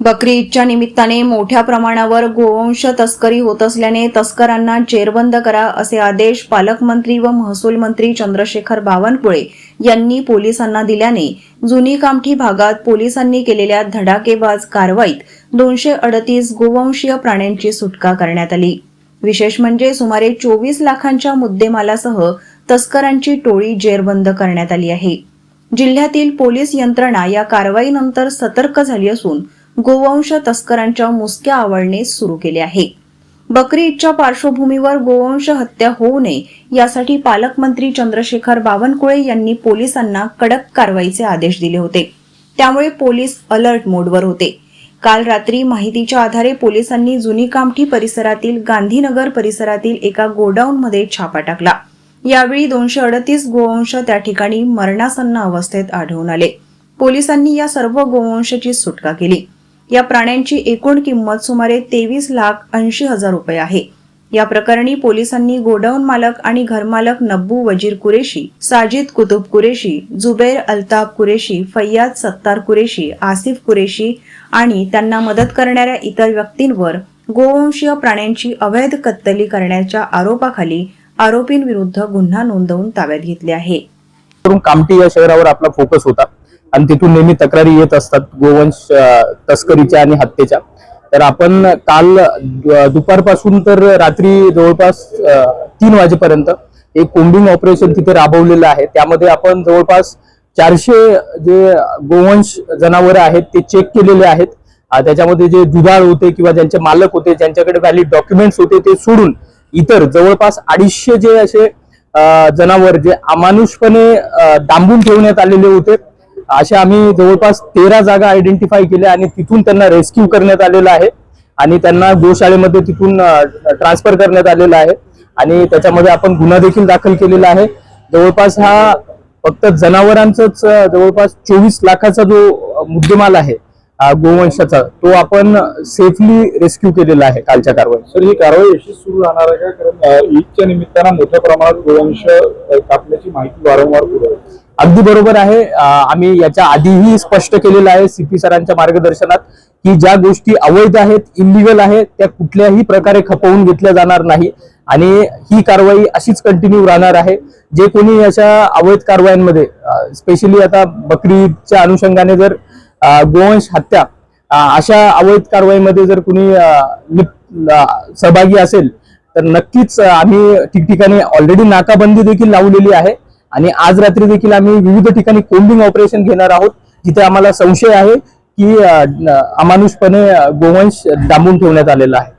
बकरी ईदच्या निमित्ताने मोठ्या प्रमाणावर गोवंश तस्करी होत असल्याने तस्करांना जेरबंद करा असे आदेश पालकमंत्री व महसूल मंत्री चंद्रशेखर बावनकुळे यांनी पोलिसांना दिल्याने जुनी कामठी भागात पोलिसांनी केलेल्या धडाकेबाज कारवाईत दोनशे अडतीस गोवंशीय प्राण्यांची सुटका करण्यात आली. विशेष म्हणजे सुमारे चोवीस लाखांच्या मुद्देमालासह तस्करांची टोळी जेरबंद करण्यात आली आहे. जिल्ह्यातील पोलीस यंत्रणा या कारवाईनंतर सतर्क झाली असून गोवंश तस्करांच्या मुसक्या आवळणे सुरू केले आहे. बकरी ईदच्या पार्श्वभूमीवर गोवंश हत्या होऊ नये यासाठी पालकमंत्री चंद्रशेखर बावनकुळे यांनी पोलिसांना कडक कारवाईचे आदेश दिले होते. त्यामुळे पोलीस अलर्ट मोडवर होते. काल रात्री माहितीच्या आधारे पोलिसांनी जुनी कामठी परिसरातील गांधीनगर परिसरातील एका गोडाऊनमध्ये छापा टाकला. यावेळी दोनशे अडतीस गोवंश त्या ठिकाणी मरणासन्न अवस्थेत आढळून आले. पोलिसांनी या सर्व गोवंशाची सुटका केली. या प्राण्यांची एकूण किंमत सुमारे तेवीस लाख ऐंशी हजार रुपये आहे. या प्रकरणी पोलिसांनी गोडाऊन मालक आणि घरमालक नब्बू वजीर कुरेशी साजिद कुतुब कुरेशी जुबैर अल्ताफ कुरेशी फय्याद सत्तार कुरेशी आसिफ कुरेशी आणि त्यांना मदत करणाऱ्या इतर व्यक्तींवर गोवंशीय प्राण्यांची अवैध कत्तली करण्याच्या आरोपाखाली आरोपींविरुद्ध गुन्हा नोंदवून ताब्यात घेतले आहे. करून कामठी या शहरावर आपला फोकस होता. आणि तिथून नेहमी तक्रारी येत असतात गोवंश तस्करीच्या आणि हत्येच्या. तर आपण काल दुपारपासून तर रात्री जवळपास तीन वाजेपर्यंत एक कोंबिंग ऑपरेशन तिथे राबवलेलं आहे. त्यामध्ये आपण जवळपास चारशे जे गोवंश जनावरं आहेत ते चेक केलेले आहेत. त्याच्यामध्ये जे दुधाळ होते किंवा ज्यांचे मालक होते ज्यांच्याकडे व्हॅलिड डॉक्युमेंट्स होते ते सोडून इतर जवळपास अडीचशे जे असे जनावर जे अमानुषपणे डांबून ठेवण्यात आलेले होते अशा आम्ही जवळपास तेरा जागा आयडेंटिफाय केल्या आणि तिथून त्यांना रेस्क्यू करण्यात आलेला आहे. आणि त्यांना गोशाळेमध्ये तिथून ट्रान्सफर करण्यात आलेला आहे. आणि त्याच्यामध्ये आपण गुन्हा देखील दाखल केलेला आहे. जवळपास हा फक्त जनावरांचाच जवळपास चोवीस लाखाचा जो मुद्देमाल आहे गोवंशाचा तो आपण सेफली रेस्क्यू केलेला आहे कालच्या कारवाईत. सर ही कारवाई अशी सुरू राहणार आहे का? कारण ईदच्या निमित्तानं मोठ्या प्रमाणात गोवंश अ, कापण्याची माहिती वारंवार पुढे. अगदी बरोबर आहे. आम्ही याच्या आधीही स्पष्ट केलेलं आहे सीपी सरांच्या मार्गदर्शनात की ज्या गोष्टी अवैध आहेत इलिगल आहेत त्या कुठल्याही प्रकारे खपवून घेतल्या जाणार नाही. आणि ही कारवाई अशीच कंटिन्यू राहणार आहे. जे कोणी अशा अवैध कारवायांमध्ये स्पेशली आता बकरीच्या अनुषंगाने जर गोवंश हत्या अशा अवैध कारवाईमध्ये जर कुणी सहभागी असेल तर नक्कीच आम्ही ठिकठिकाणी ऑलरेडी नाकाबंदी देखील लावलेली आहे. आणि आज रात्री देखील आम्ही विविध ठिकाणी कोम्बिंग ऑपरेशन घेणार आहोत जिथे आम्हाला संशय आहे की अमानुषपणे गोवंश डांबून ठेवण्यात आलेला आहे.